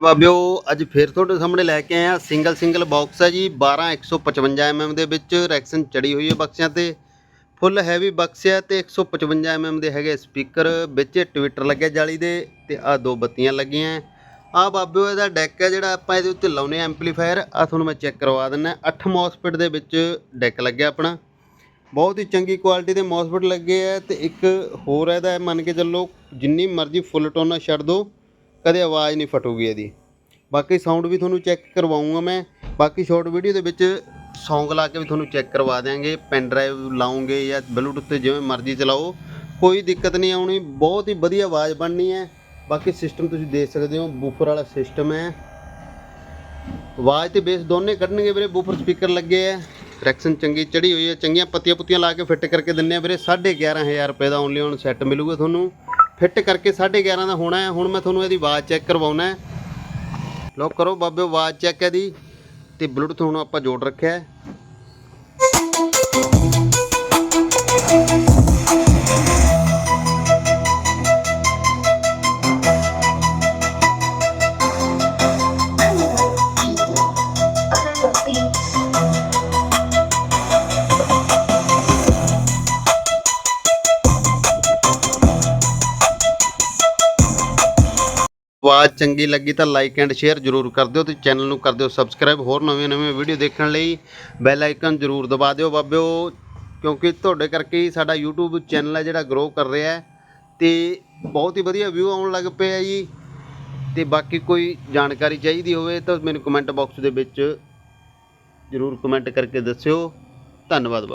ਬਾਬਿਓ ਅੱਜ ਫੇਰ ਤੁਹਾਡੇ ਸਾਹਮਣੇ ਲੈ ਕੇ ਆਏ ਆ ਸਿੰਗਲ ਸਿੰਗਲ ਬਾਕਸ ਹੈ ਜੀ। 12 155 mm ਦੇ ਵਿੱਚ ਰੈਕਸ਼ਨ ਚੜੀ ਹੋਈ ਹੈ ਬਕਸਿਆਂ ਤੇ। ਫੁੱਲ ਹੈਵੀ ਬਕਸ ਹੈ ਤੇ 155 mm ਦੇ ਹੈਗੇ ਸਪੀਕਰ ਵਿੱਚ ਟਵਿੱਟਰ ਲੱਗਿਆ ਜਾਲੀ ਦੇ ਤੇ ਆ ਦੋ ਬੱਤੀਆਂ ਲੱਗੀਆਂ। ਆ ਬਾਬਿਓ ਇਹਦਾ ਡੈਕ ਹੈ ਜਿਹੜਾ ਆਪਾਂ ਇਹਦੇ ਉੱਤੇ ਲਾਉਨੇ ਐਂਪਲੀਫਾਇਰ ਆ ਤੁਹਾਨੂੰ ਮੈਂ ਚੈੱਕ ਕਰਵਾ ਦਿੰਦਾ। 8 ਮੌਸਫਿਟ ਦੇ ਵਿੱਚ ਡੈਕ ਲੱਗਿਆ ਆਪਣਾ। ਬਹੁਤ ਹੀ ਚੰਗੀ ਕੁਆਲਿਟੀ ਦੇ ਮੌਸਫਿਟ ਲੱਗੇ ਆ ਤੇ ਇੱਕ ਹੋਰ ਇਹਦਾ, ਮੰਨ ਕੇ ਚੱਲੋ, ਜਿੰਨੀ ਮਰਜ਼ੀ ਫੁੱਲ ਟੋਨਾ ਛੱਡ ਦੋ ਕਦੇ ਆਵਾਜ਼ ਨਹੀਂ ਫਟੂਗੀ ਇਹਦੀ। ਬਾਕੀ ਸਾਊਂਡ ਵੀ ਤੁਹਾਨੂੰ ਚੈੱਕ ਕਰਵਾਉਂਗਾ ਮੈਂ। ਬਾਕੀ ਸ਼ਾਰਟ ਵੀਡੀਓ ਦੇ ਵਿੱਚ ਸੌਂਗ ਲਾ ਕੇ ਵੀ ਤੁਹਾਨੂੰ ਚੈੱਕ ਕਰਵਾ ਦਿਆਂਗੇ। ਪੈਨ ਡਰਾਈਵ ਲਾਉਂਗੇ ਜਾਂ ਬਲੂਟੁੱਥ ਤੇ ਜਿਵੇਂ ਮਰਜ਼ੀ ਚਲਾਓ। ਕੋਈ ਦਿੱਕਤ ਨਹੀਂ ਆਉਣੀ। ਬਹੁਤ ਹੀ ਵਧੀਆ ਆਵਾਜ਼ ਬਣਨੀ ਹੈ। ਬਾਕੀ ਸਿਸਟਮ ਤੁਸੀਂ ਦੇਖ ਸਕਦੇ ਹੋ। ਬੂਫਰ ਵਾਲਾ ਸਿਸਟਮ ਹੈ। ਆਵਾਜ਼ ਤੇ ਬੇਸ ਦੋਨੇ ਕੱਢਣਗੇ ਵੀਰੇ। ਬੂਫਰ ਸਪੀਕਰ ਲੱਗੇ ਆ ਰੈਕਸ਼ਨ ਚੰਗੀ ਚੜੀ ਹੋਈ ਹੈ। ਚੰਗੀਆਂ ਪੱਤੀਆਂ ਪੁੱਤੀਆਂ ਲਾ ਕੇ ਫਿੱਟ ਕਰਕੇ ਦਿੰਨੇ ਆ ਵੀਰੇ। 11500 ਰੁਪਏ ਦਾ ਓਨਲੀ ਔਨ ਸੈੱਟ ਮਿਲੂਗਾ ਤੁਹਾਨੂੰ। ਫਿੱਟ ਕਰਕੇ 11.5 ਦਾ ਹੋਣਾ ਹੈ। ਹੁਣ ਮੈਂ ਤੁਹਾਨੂੰ ਇਹਦੀ ਆਵਾਜ਼ ਚੈੱਕ ਕਰਵਾਉਣਾ ਹੈ। ਲੋ ਕਰੋ ਬਾਬੇ, ਆਵਾਜ਼ ਚੈੱਕ ਇਹਦੀ। ਤੇ ਬਲੂਟੁੱਥ ਹੁਣ ਆਪਾਂ ਜੋੜ ਰੱਖਿਆ ਹੈ। ਆਵਾਜ਼ ਚੰਗੀ ਲੱਗੀ ਤਾਂ ਲਾਈਕ ਐਂਡ ਸ਼ੇਅਰ ਜਰੂਰ ਕਰ ਦਿਓ ਤੇ ਚੈਨਲ ਨੂੰ ਕਰ ਦਿਓ ਸਬਸਕ੍ਰਾਈਬ ਹੋਰ ਨਵੇਂ ਨਵੇਂ ਵੀਡੀਓ ਦੇਖਣ ਲਈ ਬੈਲ ਆਈਕਨ ਜਰੂਰ ਦਬਾ ਦਿਓ ਬਾਬਿਓ, ਕਿਉਂਕਿ ਤੁਹਾਡੇ ਕਰਕੇ ਹੀ ਸਾਡਾ YouTube ਚੈਨਲ ਹੈ ਜਿਹੜਾ ਗਰੋ ਕਰ ਰਿਹਾ ਹੈ ਤੇ ਬਹੁਤ ਹੀ ਵਧੀਆ ਵਿਊ ਆਉਣ ਲੱਗ ਪਏ ਆ ਜੀ। ਤੇ ਬਾਕੀ ਕੋਈ ਜਾਣਕਾਰੀ ਚਾਹੀਦੀ ਹੋਵੇ ਤਾਂ ਮੈਨੂੰ ਕਮੈਂਟ ਬਾਕਸ ਦੇ ਵਿੱਚ ਜਰੂਰ ਕਮੈਂਟ ਕਰਕੇ ਦੱਸਿਓ। ਧੰਨਵਾਦ